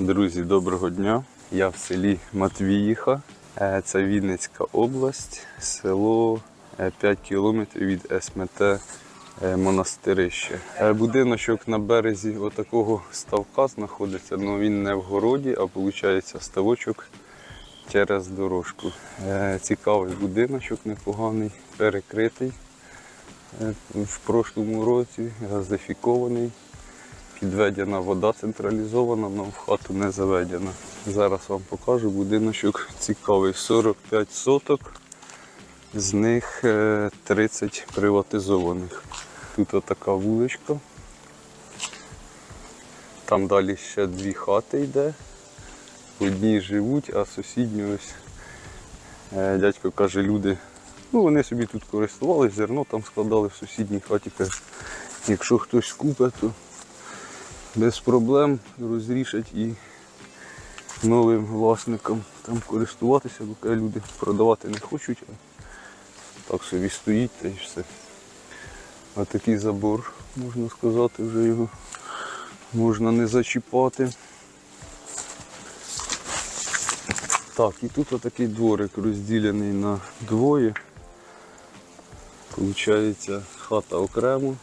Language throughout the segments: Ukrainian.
Друзі, доброго дня. Я в селі Матвіїха. Е, Це Вінницька область, село е, 5 кілометрів від СМТ е, Монастирище. Е, Будиночок на березі отакого ставка знаходиться, але він не в городі, а виходить ставочок через дорожку. Е, Цікавий будиночок, непоганий, перекритий. Е, В прошлому році газифікований. Підведена вода централізована, але в хату не заведена. Зараз вам покажу будиночок цікавий. 45 соток, з них е, 30 приватизованих. Тут отака вуличка. Там далі ще дві хати йде. В одній живуть, а сусідні ось е, дядько каже, люди, ну вони собі тут користувалися, зерно там складали в сусідній хаті. Якщо хтось купить, то без проблем розрішать і новим власникам там користуватися, бо люди продавати не хочуть, а так собі стоїть та і все. А такий забор, можна сказати, вже його можна не зачіпати. Так, і тут отакий дворик розділений на двоє. Получається хата окремо.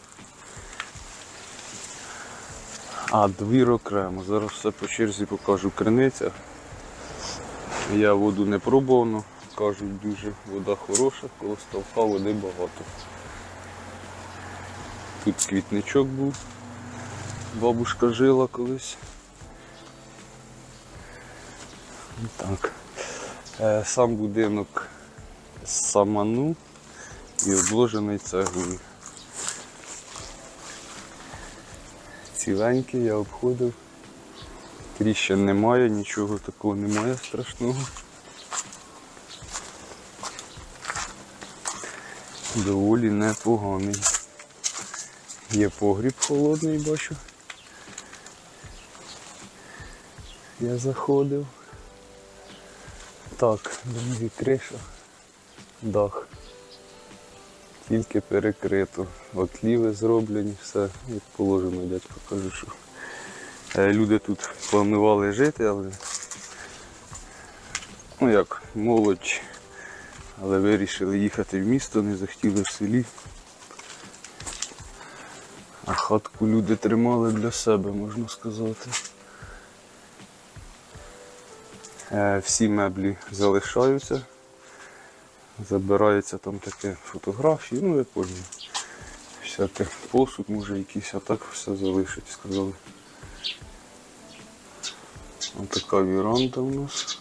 А, двір окремо. Зараз все по черзі покажу криниця. Я воду не пробував, кажуть дуже вода хороша, коло ставка води багато. Тут квітничок був, бабушка жила колись. Так. Е, Сам будинок з саману і обложений цеглою. Ціленький, я обходив. Тріщин немає, нічого такого немає страшного. Доволі непоганий. Є погріб холодний, бачу. Я заходив. Так, друзі, криша, дах. Тільки перекрито. Отліви зроблені, все як положено, дядько каже, що е, люди тут планували жити, але ну як, молодь, але вирішили їхати в місто, не захотіли в селі. А хатку люди тримали для себе, можна сказати. Е, Всі меблі залишаються. Забирається там таке фотографії, ну я поняв. Всякий посуд, може якийсь, а так все залишить, сказали. Ось така віранда у нас.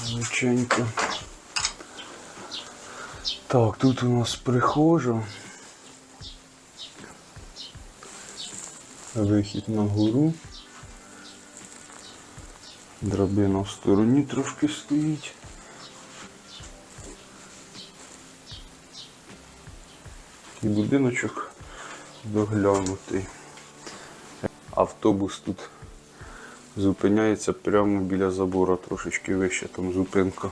Величенька. Так, тут у нас прихожа. Вихід на гору. Драбина в стороні трошки стоїть. І будиночок доглянутий. Автобус тут зупиняється прямо біля забора, трошечки вище там зупинка.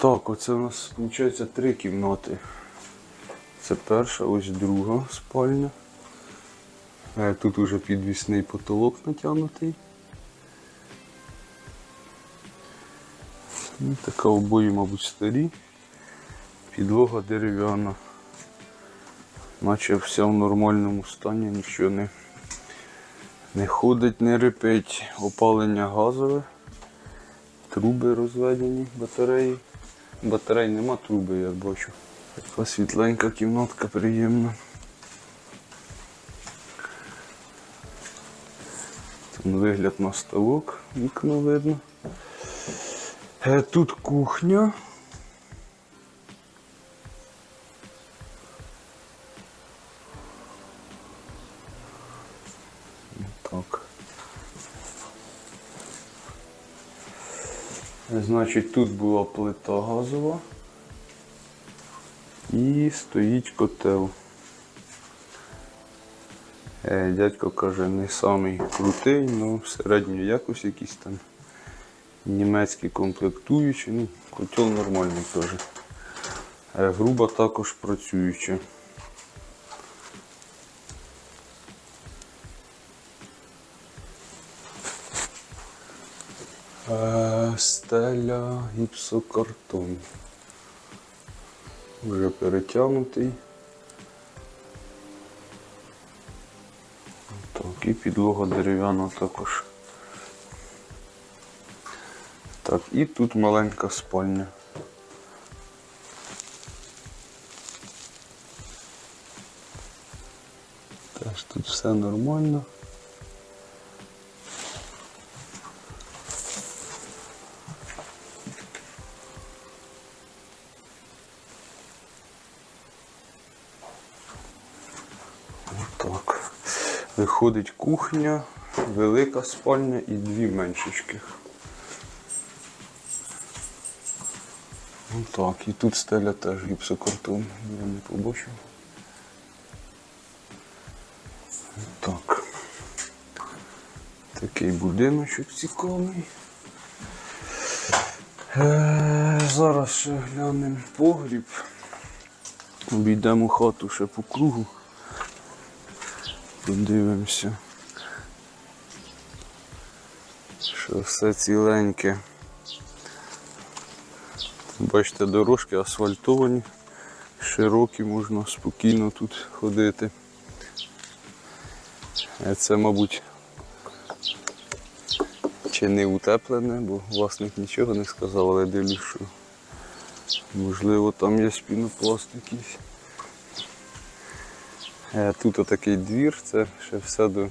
Так, оце у нас виходить три кімнати. Це перша, ось друга спальня. Е, Тут уже підвісний потолок натягнутий. Ну, Така обої, мабуть, старі. Підлога дерев'яна. Наче вся в нормальному стані, нічого не, не ходить, не рипить. Опалення газове. Труби розведені, батареї. Батарей нема труби, я бачу. Така світленька кімнатка приємна. Там вигляд на ставок, вікно видно. Е, Тут кухня. Так. Значить, тут була плита газова і стоїть котел. Е, Дядько каже, не самий крутий, але середньої якості якісь там німецькі комплектуючі. Ну, котел нормальний теж. Е, Груба також працююча. Е, Стеля гіпсокартон. Вже перетягнутий. Так, і підлога дерев'яна також. Так, і тут маленька спальня. Теж тут все нормально. Так. Виходить кухня, велика спальня і дві меншечки. Ну так, і тут стеля теж гіпсокартон, я не побачив. Так. Такий будиночок цікавий. Е, зараз ще глянемо погріб. Обійдемо хату ще по кругу. Подивимося. Що все ціленьке. Бачите, дорожки асфальтовані, широкі, можна спокійно тут ходити. Е, Це, мабуть, чи не утеплене, бо власник нічого не сказав, але дивлюсь, що можливо там є пінопласт якийсь. Е, Тут отакий двір, це ще все до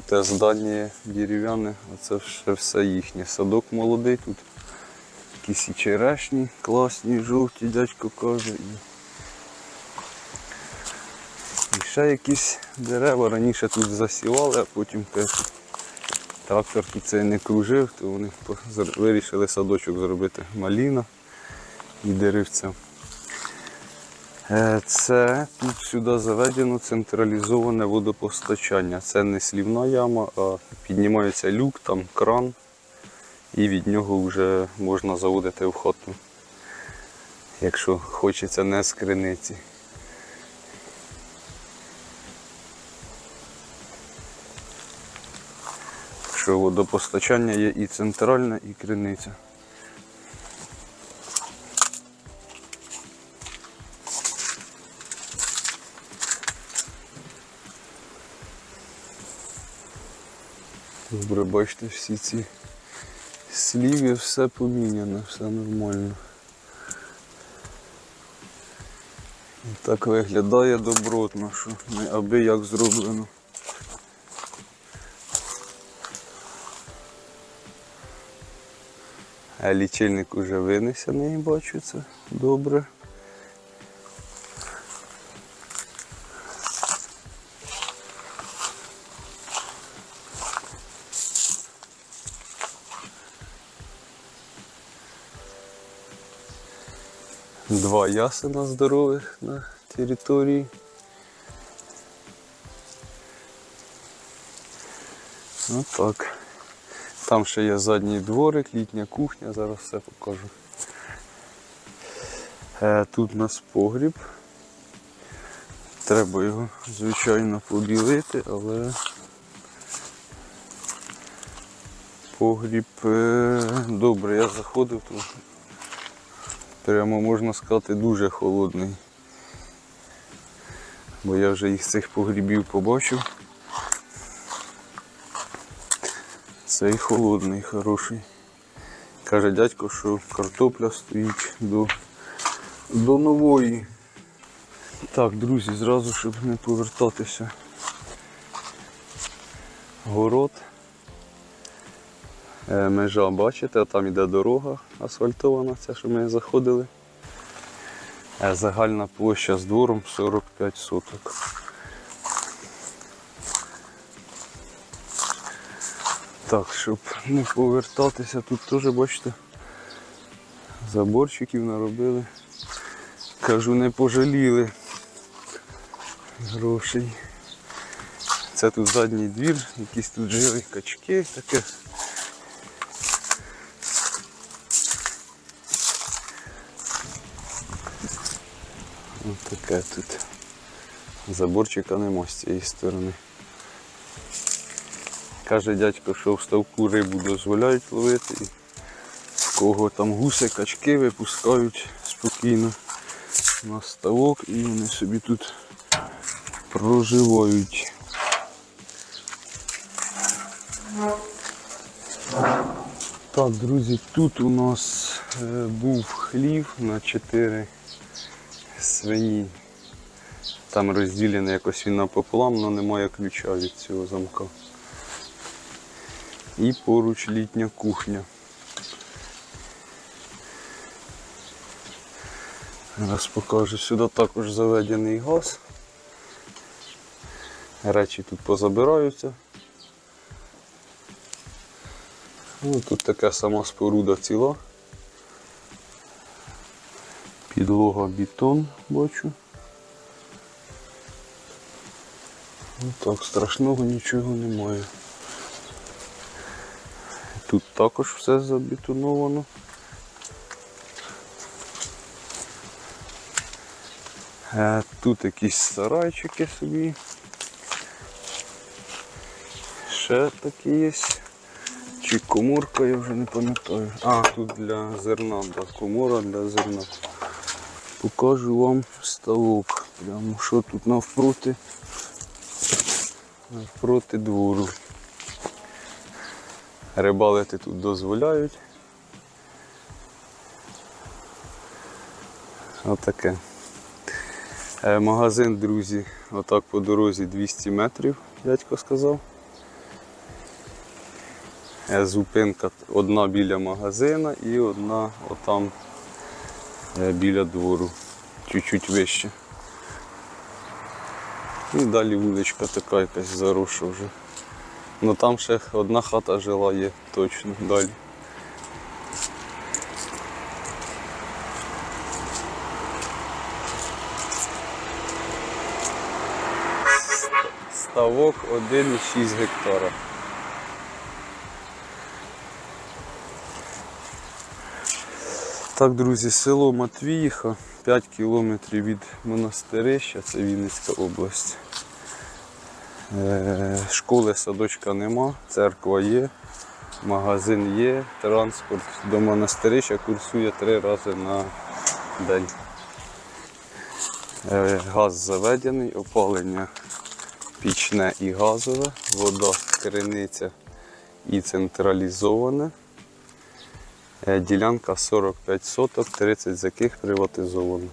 те здання дерев'яне, а це ще все їхнє. Садок молодий тут. Якісь і черешні, класні, жовті, дядько каже. І, ще якісь дерева раніше тут засівали, а потім теж трактор тут це не кружив, то вони вирішили садочок зробити маліна і деревця. Е, Це тут сюди заведено централізоване водопостачання. Це не слівна яма, а піднімається люк, там кран, і від нього вже можна заводити в хату, якщо хочеться не з криниці. Що водопостачання є і центральне, і криниця. Добре, бачите, всі ці сліві, все поміняно, все нормально. Так виглядає добротно, що не аби як зроблено. А лічильник уже винесений, бачу це добре. Два ясена здорових на території. Ну так. Там ще є задній дворик, літня кухня, зараз все покажу. Е, Тут у нас погріб. Треба його, звичайно, побілити, але погріб е, добре, я заходив тут. Прямо можна сказати дуже холодний. Бо я вже їх цих погрібів побачив. Цей холодний, хороший. Каже дядько, що картопля стоїть до, до нової. Так, друзі, зразу, щоб не повертатися. Город. Е, Межа, бачите, там іде дорога асфальтована, ця, що ми заходили. Е, Загальна площа з двором 45 соток. Так, щоб не повертатися, тут теж бачите, заборчиків наробили. Кажу, не пожаліли грошей. Це тут задній двір, якісь тут жили качки, таке. Ось таке тут. Заборчика нема з цієї сторони. Каже дядько, що в ставку рибу дозволяють ловити. І в кого там гуси, качки випускають спокійно на ставок і вони собі тут проживають. Так, друзі, тут у нас е, був хлів на 4 свині. Там розділений якось він напополам, але немає ключа від цього замка. І поруч літня кухня. Зараз покажу, сюди також заведений газ. Речі тут позабираються. Ну, тут така сама споруда ціла. Підлога бетон бачу. Ну так, страшного нічого немає. Тут також все забетоновано. Е, Тут якісь сарайчики собі. Ще такі є. Чи коморка, я вже не пам'ятаю. А, тут для зерна, да, комора для зерна. Покажу вам ставок. Прямо що тут навпроти. Навпроти двору. Рибалити тут дозволяють. Отаке. Е, Магазин, друзі, отак по дорозі 200 метрів, дядько сказав. Е, Зупинка одна біля магазина і одна отам біля двору, чуть-чуть вище. І далі вуличка така якась заросша вже. Ну там ще одна хата жила є точно далі. Ставок 1,6 гектара. Так, друзі, село Матвіїха, 5 кілометрів від монастирища, це Вінницька область. Е, Школи, садочка нема, церква є, магазин є, транспорт до монастирища курсує три рази на день. Е, Газ заведений, опалення пічне і газове, вода криниця і централізована. Е, Ділянка 45 соток, 30 з яких приватизовано.